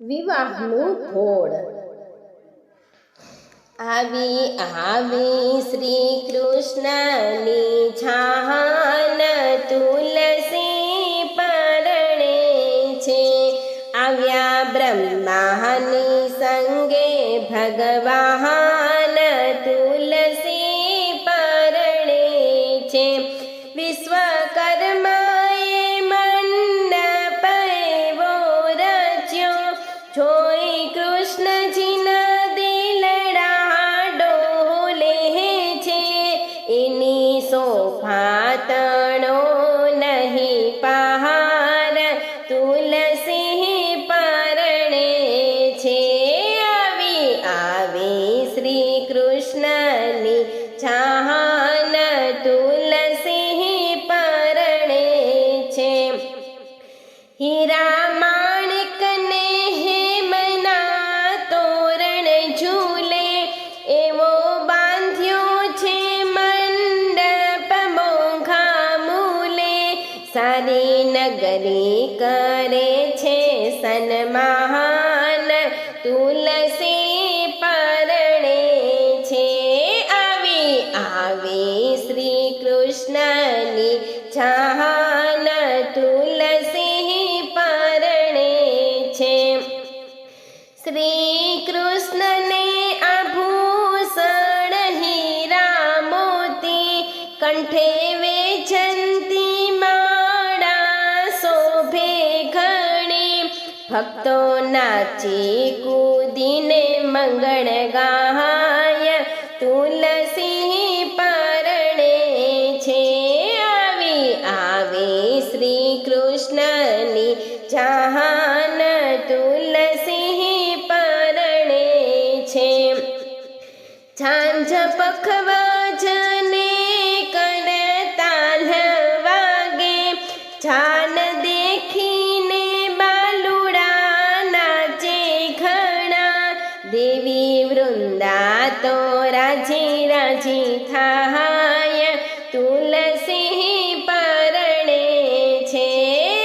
વિવાહનું થોડ આવી આવી શ્રી કૃષ્ણની છાહન તુલસી પરણે છે. આવ્યા બ્રહ્માની સંગે ભગવાન સોફા તણો નહીં પહાર તુલસી પરણે છે આવી આવી શ્રી કૃષ્ણની છાહન તુલસી પરણે છે હીરા નગરી કરે છે સન્માન તુલસી પરણે છે આવી આવી શ્રી કૃષ્ણની છાહન તુલસી પરણે છે શ્રી કૃષ્ણને આભૂષણ હીરા મોતી કંઠે વેચંતી ભક્તો નાચી કૂદીને મંગળ ગાય તુલસી પરણે છે આવી આવી શ્રી કૃષ્ણની જહાન તુલસી પરણે છે. ઝાંઝ પખવા જને કરતા વાગે છાન તો રાજી રાજી થાય. તુલસી પરણે છે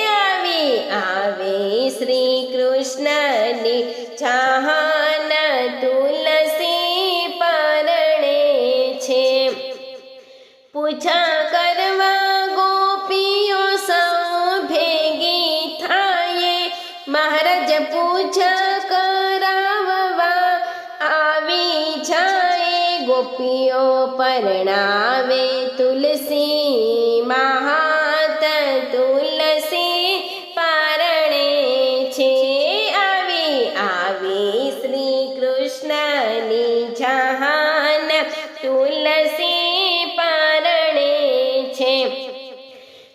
આવી આવી શ્રી કૃષ્ણની ચાહન. તુલસી પરણે છે. પૂજા કરવા ગોપીઓ સૌ ભેગી થાય. મહારાજ પૂજા ગોપીઓ પરણાવે તુલસી મહાત તુલસી પારણે છે આવી આવી શ્રી કૃષ્ણની જહાન તુલસી પારણે છે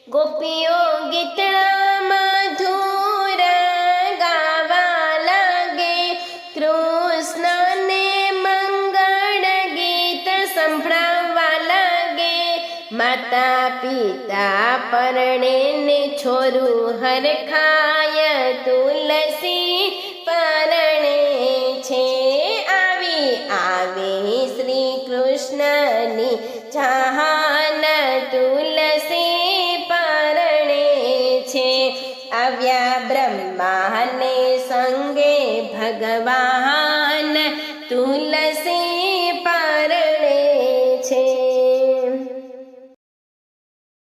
ગોપીઓ ગીતડા મધુર ગાવા લાગે કૃષ્ણને માતા પિતા પરણે ને છોરું હરખાય તુલસી પરણે છે. આવી આવી શ્રી કૃષ્ણની ચાહન તુલસી પરણે છે. આવ્યા બ્રહ્માને સંગે ભગવાન તુલસી